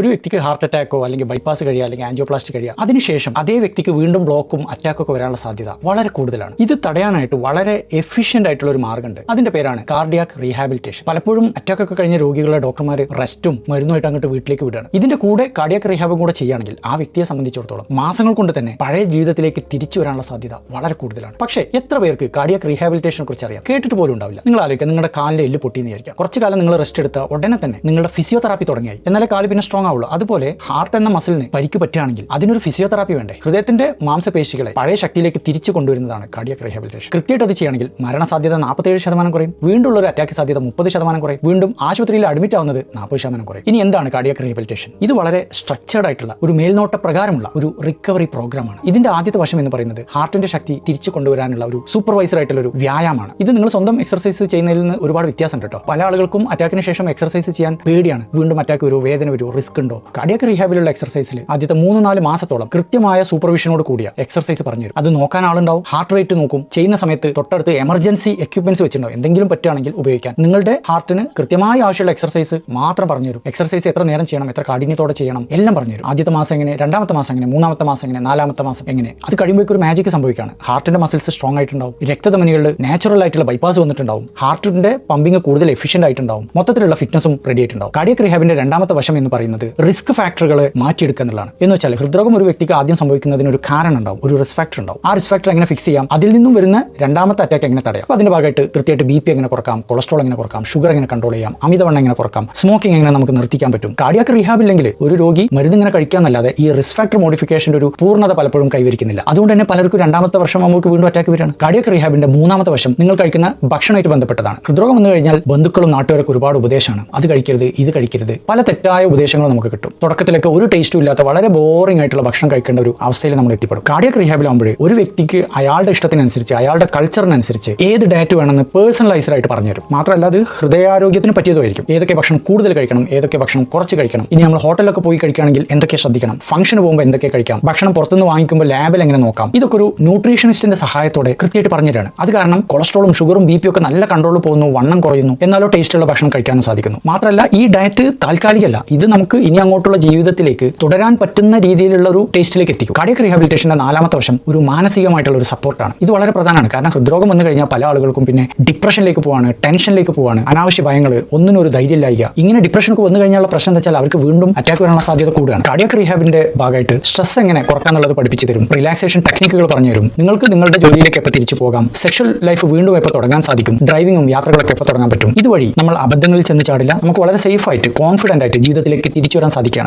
ഒരു വ്യക്തിക്ക് ഹാർട്ട് അറ്റാക്കോ അല്ലെങ്കിൽ ബൈപ്പാസ് കഴിയുക അല്ലെങ്കിൽ ആൻജിയോപ്ലാസ്റ്റി കഴിയുക അതിനുശേഷം അതേ വ്യക്തിക്ക് വീണ്ടും ബ്ലോക്കും അറ്റാക്കൊക്കെ വരാനുള്ള സാധ്യത വളരെ കൂടുതലാണ്. ഇത് തടയാനായിട്ട് വളരെ എഫിഷ്യന്റ് ആയിട്ടുള്ള ഒരു മാർഗമുണ്ട് അതിന്റെ പേരാണ് കാർഡിയാക് റീഹാബിലിറ്റേഷൻ പലപ്പോഴും അറ്റാക്ക് ഒക്കെ കഴിഞ്ഞ രോഗികളെ ഡോക്ടർമാർ റെസ്റ്റും മരുന്നുമായിട്ട് അങ്ങോട്ട് വീട്ടിലേക്ക് വിടുകയാണ്. ഇതിന്റെ കൂടെ കാർഡിയാക് റീഹാബും കൂടെ ചെയ്യുകയാണെങ്കിൽ ആ വ്യക്തിയെ സംബന്ധിച്ചിടത്തോളം മാസങ്ങൾ കൊണ്ട് തന്നെ പഴയ ജീവിതത്തിലേക്ക് തിരിച്ചു വരാനുള്ള സാധ്യത വളരെ കൂടുതലാണ്. പക്ഷേ എത്ര പേർക്ക് കാർഡിയാക് റീഹാബിലിറ്റേഷനെ കുറിച്ച് അറിയാം? കേട്ടിട്ട് പോലും ഉണ്ടാവില്ല. നിങ്ങൾ ആലോചിക്കുക നിങ്ങളുടെ കാലിലെ എല്ല് പൊട്ടിയെന്ന് വിചാരിക്കാം കുറച്ച് കാലം നിങ്ങൾ റെസ്റ്റ് എടുത്ത ഉടനെ തന്നെ നിങ്ങളുടെ ഫിസിയോതെറാപ്പി തുടങ്ങിയായി. എന്നാലേ കാൽ പിന്നെ സ്ട്രോങ് ആവുള്ളൂ അതുപോലെ ഹാർട്ട് എന്ന മസിലിന് പരിക്ക് പറ്റുകയാണെങ്കിൽ അതിനൊരു ഫിസിയോതെറാപ്പി വേണ്ടേ? ഹൃദയത്തിന്റെ മാംസപേശികളെ പഴയ ശക്തിയിലേക്ക് തിരിച്ചു കൊണ്ടുവരുന്നതാണ് കാർഡിയക് റീഹാബിലിറ്റേഷൻ കൃത്യമായിട്ട് അത് ചെയ്യുകയാണെങ്കിൽ മരണസാധ്യത നാൽപ്പത്തേഴ് ശതമാനം കുറയും. വീണ്ടും ഉള്ള ഒരു അറ്റാക്ക് സാധ്യത മുപ്പത് ശതമാനം കുറയും. വീണ്ടും ആശുപത്രിയിൽ അഡ്മിറ്റ് ആവുന്നത് നാൽപ്പത് ശതമാനം കുറയും. ഇനി എന്താണ് കാർഡിയക് റീഹാബിലിറ്റേഷൻ ഇത് വളരെ സ്ട്രക്ചേർഡ് ആയിട്ടുള്ള ഒരു മേൽനോട്ട പ്രകാരമുള്ള ഒരു റിക്കവറി പ്രോഗ്രാം ആണ്. ഇതിന്റെ ആദ്യത്തെ വശം എന്ന് പറയുന്നത് ഹാർട്ടിന്റെ ശക്തി തിരിച്ചു കൊണ്ടുവരാനുള്ള ഒരു സൂപ്പർവൈസർ ആയിട്ടുള്ള ഒരു വ്യായാമമാണ്. ഇത് നിങ്ങൾ സ്വന്തം എക്സർസൈസ് ചെയ്യുന്നതിൽ നിന്ന് ഒരുപാട് വ്യത്യാസമുണ്ട് കേട്ടോ. പല ആളുകൾക്കും അറ്റാക്കിന് ശേഷം എക്സർസൈസ് ചെയ്യാൻ പേടിയാണ്. വീണ്ടും അറ്റാക്ക് വരുമോ വേദന വരുമോ റിസ്ക് ഉണ്ടോ? കാർഡിയക് റീഹാബിലുള്ള എക്സർസൈസിൽ ആദ്യത്തെ മൂന്ന് നാല് മാസത്തോളം കൃത്യമായ സൂപ്പർവിഷനോട് കൂടിയ എക്സർസൈസ് പറഞ്ഞു അത് നോക്കാൻ ആളുണ്ടാവും. ഹാർട്ട് റേറ്റ് നോക്കും. ചെയ്യുന്ന സമയത്ത് തൊട്ടടുത്ത് എമർജൻസി എക്യുപ്മെന്റ്സ് വെച്ചിട്ടുണ്ടോ എന്തെങ്കിലും പറ്റുകയാണെങ്കിൽ ഉപയോഗിക്കാൻ. നിങ്ങളുടെ ഹാർട്ടിന് കൃത്യമായ ആവശ്യമുള്ള എക്സർസൈസ് മാത്രം പറഞ്ഞു തരും എക്സർസൈസ് എത്ര നേരം ചെയ്യണം എത്ര കാഠിന്യത്തോടെ ചെയ്യണം എല്ലാം പറഞ്ഞു തരും ആദ്യത്തെ മാസം എങ്ങനെ രണ്ടാമത്തെ മാസം എങ്ങനെ മൂന്നാമത്തെ മാസം എങ്ങനെ നാലാമത്തെ മാസം എങ്ങനെ. അത് കഴിയുമ്പോൾ ഒരു മാജിക് സംഭവിക്കുകയാണ്. ഹാർട്ടിന്റെ മസിൽസ് സ്ട്രോങ് ആയിട്ടുണ്ടാവും. രക്തധമനികളിൽ നാച്ചുറൽ ആയിട്ടുള്ള ബൈപ്പാസ് വന്നിട്ടുണ്ടാവും. ഹാർട്ടിന്റെ പമ്പിങ് കൂടുതൽ എഫിഷ്യന്റ് ആയിട്ടുണ്ടാവും. മൊത്തത്തിലുള്ള ഫിറ്റ്നസും റെഡി ആയിട്ടുണ്ടാവും. കാർഡിയക് റിഹാബിന്റെ രണ്ടാമത്തെ വശം എന്ന് പറയുന്നത് റിസ്ക് ഫാക്ടറുകളെ മാറ്റിയെടുക്കുക എന്നുള്ളതാണ്. എന്ന് വെച്ചാൽ ഹൃദ്രോഗം ഒരു വ്യക്തിക്ക് ആദ്യം സംഭവിക്കുന്നതിന് ഒരു കാരണം ഉണ്ടാവും ഒരു റിസ്ക് ഫാക്ടർ ഉണ്ടാവും. ആ റിസ്ക് ഫാക്ടർ എങ്ങനെ ഫിക്സ് ചെയ്യാം? അതിൽ നിന്നും വരുന്ന രണ്ടാമത്തെ അറ്റാക്ക് എങ്ങനെ തടയാം? അപ്പോൾ അതിന്റെ ഭാഗമായിട്ട് കൃത്യമായിട്ട് ബി പി എങ്ങനെ കുറക്കാം? കൊളസ്ട്രോൾ എങ്ങനെ കുറക്കാം? ഷുഗർ എങ്ങനെ കൺട്രോൾ ചെയ്യാം? അമിതവണ്ണം എങ്ങനെ കുറക്കാം? സ്മോക്കിംഗ് എങ്ങനെ നമുക്ക് നിർത്തിക്കാൻ പറ്റും? കാർഡിയാക് റീഹാബ് ഇല്ലെങ്കിൽ ഒരു രോഗി മരുന്ന് ഇങ്ങനെ കഴിക്കാന്നല്ലാതെ ഈ റിസ്ക് ഫാക്ടർ മോഡിഫിക്കേഷന്റെ ഒരു പൂർണത പലപ്പോഴും കൈവരിക്കുന്നില്ല. അതുകൊണ്ട് തന്നെ പലർക്കും രണ്ടാമത്തെ വർഷം നമുക്ക് വീണ്ടും അറ്റാക്ക് വരികയാണ്. കാർഡിയാക്ക് റീഹാബിന്റെ മൂന്നാമത്തെ വർഷം നിങ്ങൾ കഴിക്കുന്ന ഭക്ഷണമായിട്ട് ബന്ധപ്പെട്ടതാണ്. ഹൃദ്രോഗം വന്നു കഴിഞ്ഞാൽ ബന്ധുക്കളും നാട്ടുകാർക്ക് ഒരുപാട് ഉപദേശമാണ്. അത് കഴിക്കരുത് ഇത് കഴിക്കരുത് പല തെറ്റായ ഉപദേശങ്ങളും നമുക്ക് കിട്ടും. തുടക്കത്തിലൊക്കെ ഒരു ടേസ്റ്റും ഇല്ലാത്ത വളരെ ബോറിംഗ് ആയിട്ടുള്ള ഭക്ഷണം കഴിക്കേണ്ട ഒരു അവസ്ഥയിൽ നമ്മൾ എത്തിപ്പെടും. കാർഡിയക് റീഹാബിലാകുമ്പോഴേ ഒരു വ്യക്തിക്ക് അയാളുടെ ഇഷ്ടത്തിനനുസരിച്ച് അയാളുടെ കൾച്ചറിനനുസരിച്ച് ഏത് ഡയറ്റ് വേണമെന്ന് പേഴ്സണലൈസ്ഡ് ആയിട്ട് പറഞ്ഞുതരും മാത്രമല്ല അത് ഹൃദയാരോഗ്യത്തിന് പറ്റിയതുമായിരിക്കും ഏതൊക്കെ ഭക്ഷണം കൂടുതൽ കഴിക്കണം ഏതൊക്കെ ഭക്ഷണം കുറച്ച് കഴിക്കണം ഇനി നമ്മൾ ഹോട്ടലിലൊക്കെ പോയി കഴിക്കുകയാണെങ്കിൽ എന്തൊക്കെ ശ്രദ്ധിക്കണം ഫംഗ്ഷന് പോകുമ്പോൾ എന്തൊക്കെ കഴിക്കാം ഭക്ഷണം പുറത്തുനിന്ന് വാങ്ങിക്കുമ്പോൾ ലാബിൽ എങ്ങനെ നോക്കാം ഇതൊക്കെ ഒരു ന്യൂട്രീഷനിസ്റ്റിന്റെ സഹായത്തോടെ കൃത്യമായിട്ട് പറഞ്ഞുതരാണ് അത് കാരണം കൊളസ്ട്രോളും ഷുഗറും ബി പി ഒക്കെ നല്ല കൺട്രോളിൽ പോകുന്നു വണ്ണം കുറയുന്നു എന്നാലോ ടേസ്റ്റുള്ള ഭക്ഷണം കഴിക്കാനും സാധിക്കുന്നു. മാത്രമല്ല ഈ ഡയറ്റ് താൽക്കാലികമല്ല. ഇത് നമുക്ക് ഇനി അങ്ങോട്ടുള്ള ജീവിതത്തിലേക്ക് തുടരാൻ പറ്റുന്ന രീതിയിലുള്ള ഒരു ടേസ്റ്റിലേക്ക് എത്തിക്കും. കാർഡിയക് റീഹാബിലിറ്റേഷന്റെ നാലാമത്തെ വശം ഒരു മാനസികമായിട്ടുള്ള ഒരു സപ്പോർട്ടാണ് ഇത് വളരെ പ്രധാനമാണ്. കാരണം ഹൃദ്രോഗം വന്നു കഴിഞ്ഞാൽ പല ആളുകൾക്കും പിന്നെ ഡിപ്രഷനിലേക്ക് പോവാണ് ടെൻഷനിലേക്ക് പോവാണ് അനാവശ്യ ഭയങ്ങൾ ഒന്നിനും ഒരു ധൈര്യമില്ലായിക. ഇങ്ങനെ ഡിപ്രഷനൊക്കെ വന്നു കഴിഞ്ഞാൽ പ്രശ്നം എന്താ വെച്ചാൽ അവർക്ക് വീണ്ടും അറ്റാക്ക് വരാനുള്ള സാധ്യത കൂടുകയാണ്. കാർഡിയക് റീഹാബിന്റെ ഭാഗമായിട്ട് സ്ട്രെസ് എങ്ങനെ കുറക്കാന്നുള്ളത് പഠിപ്പിച്ചു തരും. റിലാക്സേഷൻ ടെക്നിക്കുകൾ പറഞ്ഞു തരും. നിങ്ങൾക്ക് നിങ്ങളുടെ ജോലിയിലേക്ക് എപ്പോൾ തിരിച്ചു പോകാം. സെക്ഷൽ ലൈഫ് വീണ്ടും എപ്പോൾ തുടങ്ങാൻ സാധിക്കും. ഡ്രൈവിംഗും യാത്രകളൊക്കെ എപ്പോൾ തുടങ്ങാൻ പറ്റും. ഇതുവഴി നമ്മൾ അബദ്ധങ്ങളിൽ ചെന്ന് ചാടില്ല. നമുക്ക് വളരെ സേഫ് ആയിട്ട് കോൺഫിഡന്റ് ആയിട്ട് ജീവിതത്തിലേക്ക് തിരിച്ചു വരാൻ സാധിക്കുകയാണ്.